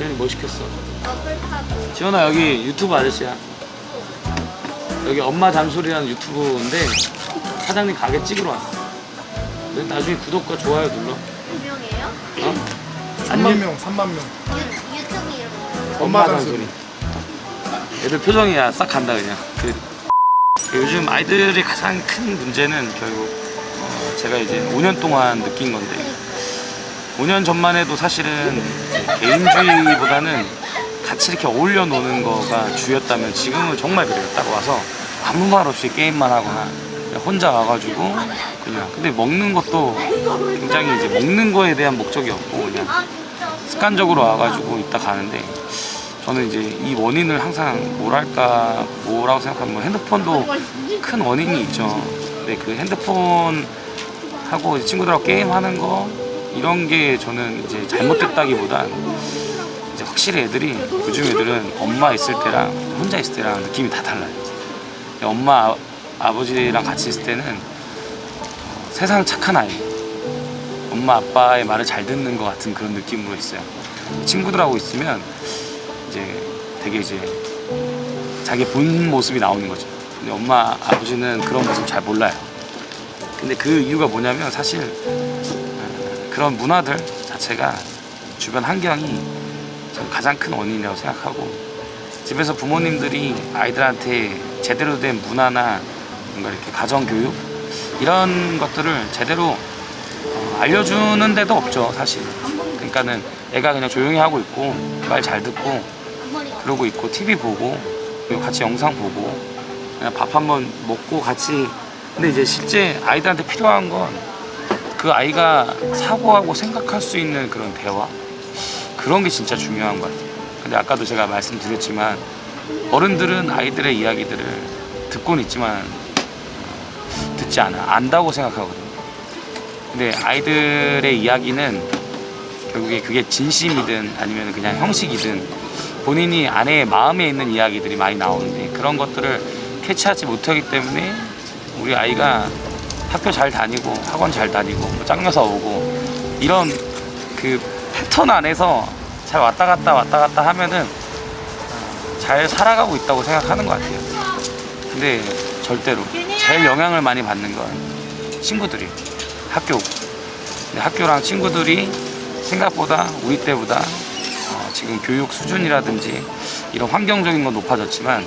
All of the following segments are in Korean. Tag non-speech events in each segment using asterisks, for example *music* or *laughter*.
지현이 뭐 시켰어? 지현아 여기 유튜브 아저씨야. 여기 엄마 잔소리라는 유튜브인데 사장님 가게 찍으러 왔어. 근데 나중에 구독과 좋아요 눌러. 유명해요? 어? 3만 명, 3만 명. 유, 유튜브 이름 뭐예요? 엄마 잔소리. 애들 표정이 야 싹 간다 그냥. 그 요즘 아이들의 가장 큰 문제는 결국 어, 제가 이제 5년 동안 느낀 건데 5년 전만 해도 사실은 개인주의보다는 같이 이렇게 어울려 노는 거가 주였다면 지금은 정말 그래요. 딱 와서 아무 말 없이 게임만 하거나 혼자 와가지고 그냥 근데 먹는 것도 굉장히 이제 먹는 거에 대한 목적이 없고 그냥 습관적으로 와가지고 있다 가는데 저는 이제 이 원인을 항상 뭐랄까 뭐라고 생각하면 뭐 핸드폰도 큰 원인이 있죠. 근데 그 핸드폰 하고 친구들하고 게임하는 거 이런 게 저는 이제 잘못됐다기보단 이제 확실히 애들이 요즘 애들은 엄마 있을 때랑 혼자 있을 때랑 느낌이 다 달라요. 엄마 아, 아버지랑 같이 있을 때는 어, 세상 착한 아이 엄마 아빠의 말을 잘 듣는 것 같은 그런 느낌으로 있어요. 친구들하고 있으면 이제 되게 이제 자기 본 모습이 나오는 거죠. 근데 엄마 아버지는 그런 모습 잘 몰라요. 근데 그 이유가 뭐냐면 사실 어, 그런 문화들 자체가 주변 환경이 가장 큰 원인이라고 생각하고 집에서 부모님들이 아이들한테 제대로 된 문화나 뭔가 이렇게 가정 교육 이런 것들을 제대로 어, 알려주는 데도 없죠 사실. 그러니까는 애가 그냥 조용히 하고 있고 말 잘 듣고 그러고 있고 TV 보고 같이 영상 보고 그냥 밥 한번 먹고 같이. 근데 이제 실제 아이들한테 필요한 건 그 아이가 사고하고 생각할 수 있는 그런 대화? 그런 게 진짜 중요한 것 같아요. 근데 아까도 제가 말씀드렸지만 어른들은 아이들의 이야기들을 듣고는 있지만 듣지 않아 안다고 생각하거든요. 근데 아이들의 이야기는 결국에 그게 진심이든 아니면 그냥 형식이든 본인이 안에 마음에 있는 이야기들이 많이 나오는데 그런 것들을 캐치하지 못하기 때문에 우리 아이가 학교 잘 다니고 학원 잘 다니고 뭐 짝여사 오고 이런 그 패턴 안에서 잘 왔다 갔다 왔다 갔다 하면은 잘 살아가고 있다고 생각하는 것 같아요. 근데 절대로 제일 영향을 많이 받는 건 친구들이 학교 학교랑 친구들이 생각보다 우리 때보다 어, 지금 교육 수준이라든지 이런 환경적인 건 높아졌지만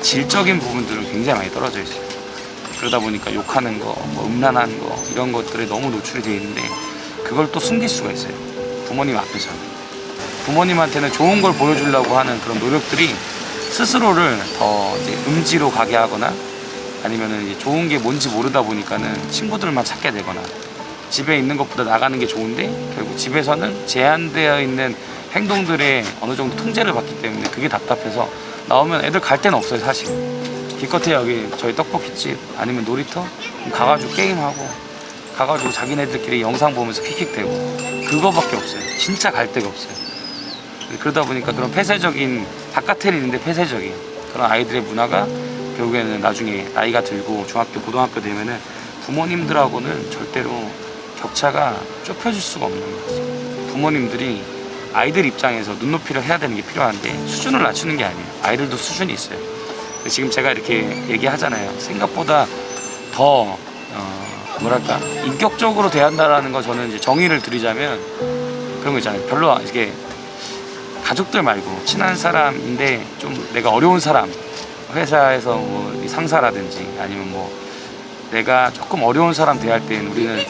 질적인 부분들은 굉장히 많이 떨어져 있어요. 그러다 보니까 욕하는 거, 뭐 음란한 거 이런 것들에 너무 노출이 되어 있는데 그걸 또 숨길 수가 있어요. 부모님 앞에서 부모님한테는 좋은 걸 보여주려고 하는 그런 노력들이 스스로를 더 이제 음지로 가게 하거나 아니면은 이제 좋은 게 뭔지 모르다 보니까는 친구들만 찾게 되거나 집에 있는 것보다 나가는 게 좋은데 결국 집에서는 제한되어 있는 행동들에 어느 정도 통제를 받기 때문에 그게 답답해서 나오면 애들 갈 데는 없어요 사실 기껏해 여기 저희 떡볶이집 아니면 놀이터 가가지고 게임하고 가가지고 자기네들끼리 영상 보면서 킥킥대고 그거밖에 없어요 진짜 갈 데가 없어요 그러다 보니까 그런 폐쇄적인 바깥에는 있는데 폐쇄적인 그런 아이들의 문화가 결국에는 나중에 나이가 들고 중학교 고등학교 되면은 부모님들하고는 절대로 격차가 좁혀질 수가 없는 것 같습니다. 부모님들이 아이들 입장에서 눈높이를 해야 되는 게 필요한데 수준을 낮추는 게 아니에요. 아이들도 수준이 있어요. 지금 제가 이렇게 얘기하잖아요. 생각보다 더 어, 뭐랄까 인격적으로 대한다라는 거 저는 이제 정의를 드리자면 그런 거 있잖아요. 별로 이게 가족들 말고 친한 사람인데 좀 내가 어려운 사람 회사에서 뭐이 상사라든지 아니면 뭐 내가 조금 어려운 사람 대할 때는 우리는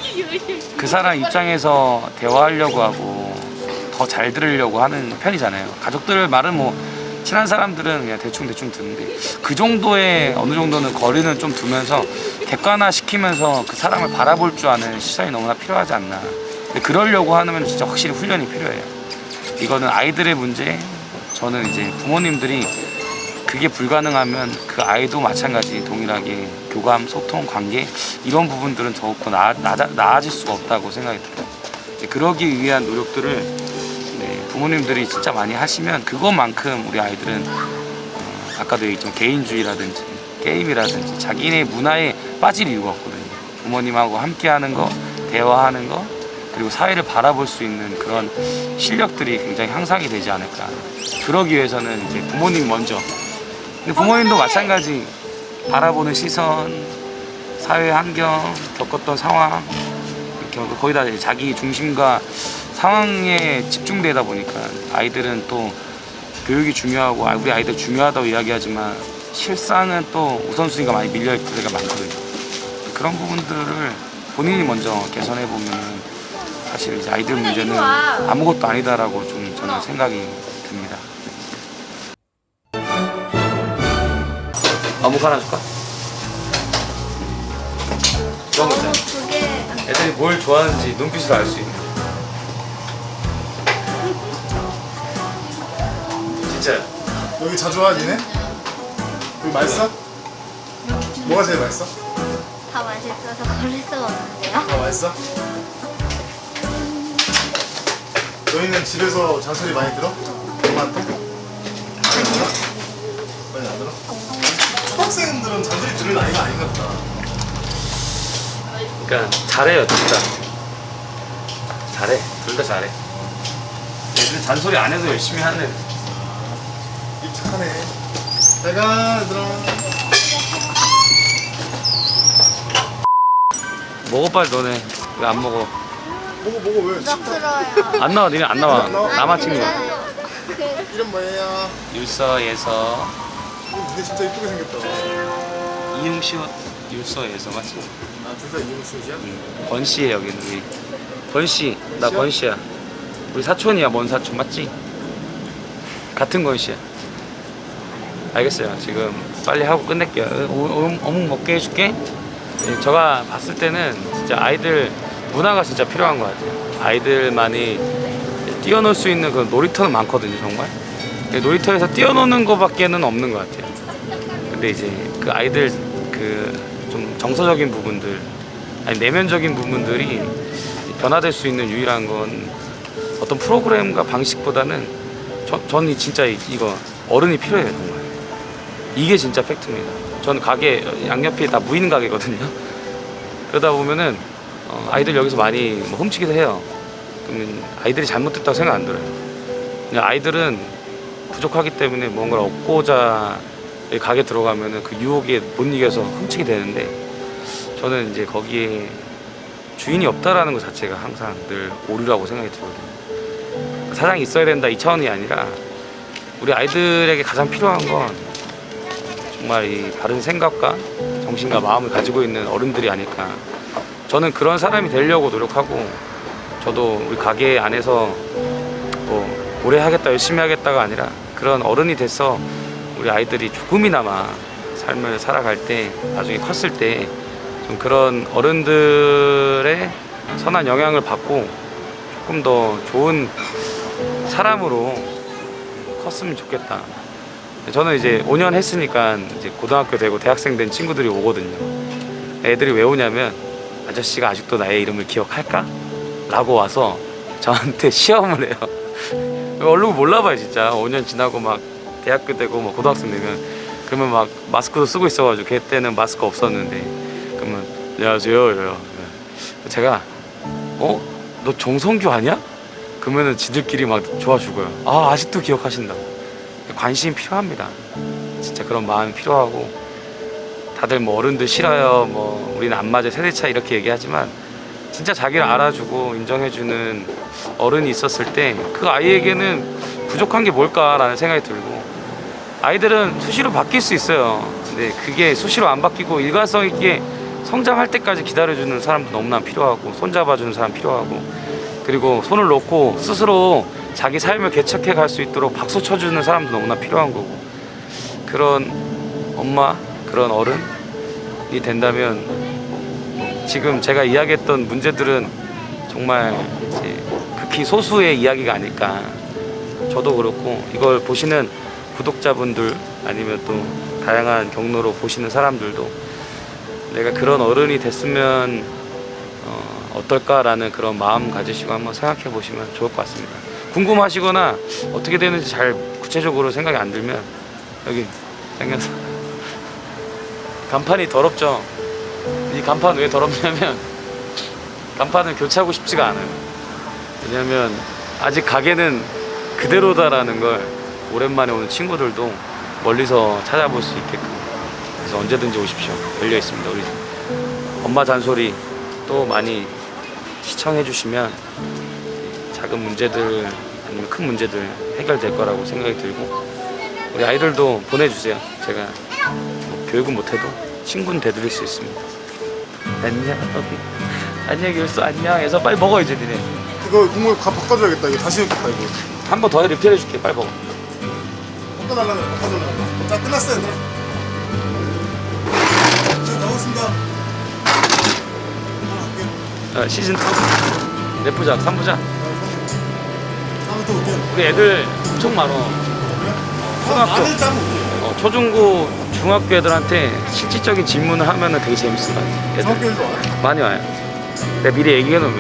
그 사람 입장에서 대화하려고 하고 더 잘 들으려고 하는 편이잖아요. 가족들 말은 뭐 친한 사람들은 그냥 대충 대충 듣는데 그 정도의 어느 정도는 거리는 좀 두면서 객관화 시키면서 그 사람을 바라볼 줄 아는 시선이 너무나 필요하지 않나. 근데 그러려고 하면 진짜 확실히 훈련이 필요해요. 이거는 아이들의 문제. 저는 이제 부모님들이 그게 불가능하면 그 아이도 마찬가지 동일하게 교감, 소통, 관계 이런 부분들은 더욱더 나아, 나아, 나아질 수가 없다고 생각이 들어요. 그러기 위한 노력들을 네, 부모님들이 진짜 많이 하시면 그것만큼 우리 아이들은 어, 아까도 얘기했지만 개인주의라든지 게임이라든지 자기네 문화에 빠질 이유가 없거든요. 부모님하고 함께하는 거, 대화하는 거 그리고 사회를 바라볼 수 있는 그런 실력들이 굉장히 향상이 되지 않을까. 그러기 위해서는 이제 부모님 먼저. 근데 부모님도 마찬가지 바라보는 시선, 사회 환경, 겪었던 상황, 거의 다 자기 중심과 상황에 집중되다 보니까 아이들은 또 교육이 중요하고 아, 우리 아이들 중요하다고 이야기하지만 실상은 또 우선순위가 많이 밀려 있을 때가 많거든요. 그런 부분들을 본인이 먼저 개선해 보면 사실 이제 아이들 문제는 아무것도 아니다라고 좀 저는 생각이 듭니다. 어묵 하나 줄까? 그런 거 있잖아. 애들이 뭘 좋아하는지 눈빛으로 알 수 있는. 진짜 여기 자주 와 니네? 여기 맛있어? 뭐가 제일 맛있어? 다 맛있어서 고를 수가 없는데요. 다 맛있어? 너희는 집에서 잔소리 많이 들어? 엄마한테? 아니요. 많이 안 들어? 초등학생들은 잔소리 들을 나이가 아닌가 보다 그러니까 잘해요 둘 다. 잘해 둘 다 잘해. 애들 잔소리 안 해도 열심히 하는. 입 착하네 내가 얘들아 먹어 빨리 너네 왜 안 먹어? 먹어 먹어 왜? 부담스러워요. 안 나와 니네 안 나와. 나만 찍는 거야. 그 이름 뭐예요? 율서에서 니네 진짜 이쁘게 생겼다 이용시 율서에서 맞지? 다 이용수지야? 권 씨에 여기는 우리 권 씨, 나 권 씨야. 우리 사촌이야, 먼 사촌 맞지? 같은 권 씨야. 알겠어요. 지금 빨리 하고 끝낼게요. 어, 어, 어 묵 먹게 해줄게. 예, 제가 봤을 때는 진짜 아이들 문화가 진짜 필요한 것 같아요. 아이들만이 뛰어놀 수 있는 그런 놀이터는 많거든요, 정말. 놀이터에서 뛰어노는 것밖에는 없는 것 같아요. 근데 이제 그 아이들 그 좀 정서적인 부분들 아니 내면적인 부분들이 변화될 수 있는 유일한 건 어떤 프로그램과 방식보다는 저, 저는 진짜 이- 이거 어른이 필요해요 정말. 이게 진짜 팩트입니다. 저는 가게 양옆이 다 무인 가게거든요. *laughs* 그러다 보면은 어, 아이들 여기서 많이 뭐 훔치기도 해요. 그러면 아이들이 잘못됐다고 생각 안 들어요. 그냥 아이들은 부족하기 때문에 뭔가를 얻고자 이 가게 들어가면은 그 유혹에 못 이겨서 훔치게 되는데 저는 이제 거기에 주인이 없다라는 것 자체가 항상 늘 오류라고 생각이 들거든요. 사장이 있어야 된다 이 차원이 아니라 우리 아이들에게 가장 필요한 건 정말 이 바른 생각과 정신과 마음을 가지고 있는 어른들이 아닐까. 저는 그런 사람이 되려고 노력하고 저도 우리 가게 안에서 뭐 오래 하겠다 열심히 하겠다가 아니라 그런 어른이 돼서 우리 아이들이 조금이나마 삶을 살아갈 때 나중에 컸을 때좀 그런 어른들의 선한 영향을 받고 조금 더 좋은 사람으로 컸으면 좋겠다. 저는 이제 5년 했으니까 이제 고등학교 되고 대학생 된 친구들이 오거든요. 애들이 왜 오냐면 아저씨가 아직도 나의 이름을 기억할까? 라고 와서 저한테 *laughs* 시험을 해요. 얼굴 몰라봐요 진짜 5년 지나고 막 대학교 되고 뭐 고등학생 되면 그러면 막 마스크도 쓰고 있어가지고 걔 때는 마스크 없었는데 안녕하세요. 이래요 제가 어? 너 정성규 아니야? 그러면은 지들끼리 막 좋아 죽어요. 아 아직도 기억하신다. 관심 필요합니다. 진짜 그런 마음이 필요하고. 다들 뭐 어른들 싫어요. 뭐 우리는 안 맞아. 세대 차 이렇게 얘기하지만 진짜 자기를 알아주고 인정해주는 어른이 있었을 때 그 아이에게는 부족한 게 뭘까라는 생각이 들고. 아이들은 수시로 바뀔 수 있어요. 근데 그게 수시로 안 바뀌고 일관성 있게 성장할 때까지 기다려주는 사람도 너무나 필요하고 손잡아주는 사람 필요하고 그리고 손을 놓고 스스로 자기 삶을 개척해 갈 수 있도록 박수 쳐주는 사람도 너무나 필요한 거고 그런 엄마 그런 어른이 된다면 지금 제가 이야기했던 문제들은 정말 이제 극히 소수의 이야기가 아닐까. 저도 그렇고 이걸 보시는 구독자분들 아니면 또 다양한 경로로 보시는 사람들도 내가 그런 어른이 됐으면 어, 어떨까라는 그런 마음 가지시고 한번 생각해 보시면 좋을 것 같습니다. 궁금하시거나 어떻게 되는지 잘 구체적으로 생각이 안 들면 여기 당겨서 *laughs* 간판이 더럽죠. 이 간판 왜 더럽냐면 *laughs* 간판을 교체하고 싶지가 않아요. 왜냐면 아직 가게는 그대로다라는 걸 오랜만에 오는 친구들도 멀리서 찾아볼 수 있게끔 그래서 언제든지 오십시오. 열려 있습니다. 우리 엄마 잔소리 또 많이 시청해 주시면 작은 문제들 아니면 큰 문제들 해결될 거라고 생각이 들고 우리 아이들도 보내주세요. 제가 뭐 교육은 못해도 친구는 돼드릴 수 있습니다. 안녕. 안녕 교수 안녕 해서 빨리 먹어 이제 니네. 이거 국물 가 바꿔줘야겠다. 이거 다시 넣겠다 이거. 한 번 더 리필해 줄게 빨리 먹어. 바꿔달라고 그래. 바꿔달라고. 자 끝났어요. 네. 자 나오겠습니다. 아, 할게요. 어, 시즌 2 내부작 3부작 다음에 또 올게요. 우리 애들 엄청 많어. 초등학교. 마늘 올게요. 어, 초중고 중학교 애들한테 실질적인 질문을 하면은 되게 재밌을 것 같아. 애들 중학교 일도 와요. 많이 와요. 내가 미리 얘기해 놓으면.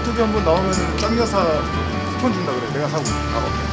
유튜브 한번 나오면은 짱여사 쿠폰 준다 그래. 내가 사고. 아 오케이.